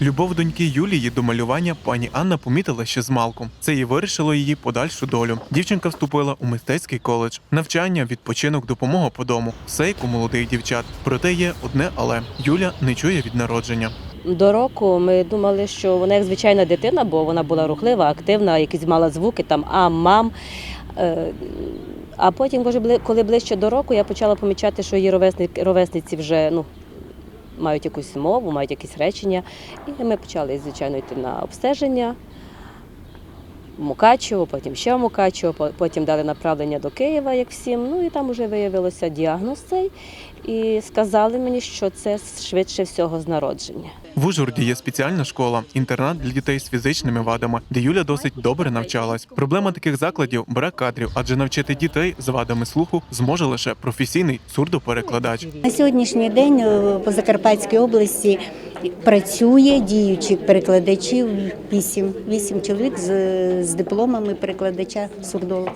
Любов доньки Юлії до малювання пані Анна помітила ще з малку. Це і вирішило її подальшу долю. Дівчинка вступила у мистецький коледж. Навчання, відпочинок, допомога по дому. Все як у молодих дівчат. Проте є одне але Юля не чує від народження. До року ми думали, що вона як звичайна дитина, бо вона була рухлива, активна, якісь мала звуки там ам, мам. Е, А потім, може, коли ближче до року, я почала помічати, що її ровесниці вже ну, мають якусь мову, мають якісь речення. І ми почали, звичайно, йти на обстеження. Мукачево, потім ще Мукачево, потім дали направлення до Києва, як всім. Ну і там вже виявилося діагноз цей. І сказали мені, що це швидше всього з народження. В Ужгороді є спеціальна школа, інтернат для дітей з фізичними вадами, де Юля досить добре навчалась. Проблема таких закладів брак кадрів, адже навчити дітей з вадами слуху зможе лише професійний сурдоперекладач. На сьогоднішній день е, по Закарпатській області працює діючих перекладачів вісім. Вісім чоловік з, з дипломами перекладача сурдо,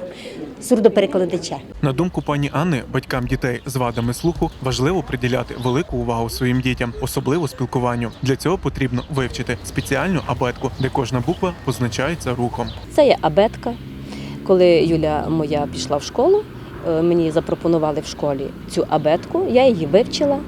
сурдоперекладача. На думку пані Анни, батькам дітей з вадами слуху важливо приділяти велику увагу своїм дітям, особливо спілкуванню. Для цього потрібно вивчити спеціальну абетку, де кожна буква позначається рухом. Це є абетка. Коли Юля моя пішла в школу, е, мені запропонували в школі цю абетку. Я її вивчила.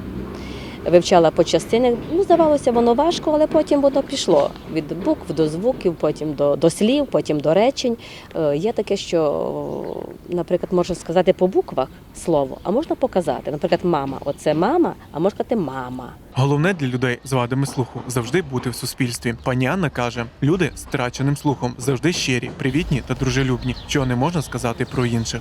Вивчала по частинах. Ну, здавалося, воно важко, але потім воно пішло від букв до звуків, потім до, до слів, потім до речень. Е, Є таке, що, наприклад, можна сказати по буквах слово, а можна показати. Наприклад, мама. Оце мама, а можна сказати мама. Головне для людей з вадами слуху завжди бути в суспільстві. Пані Анна каже: люди з втраченим слухом завжди щирі, привітні та дружелюбні, чого не можна сказати про інших.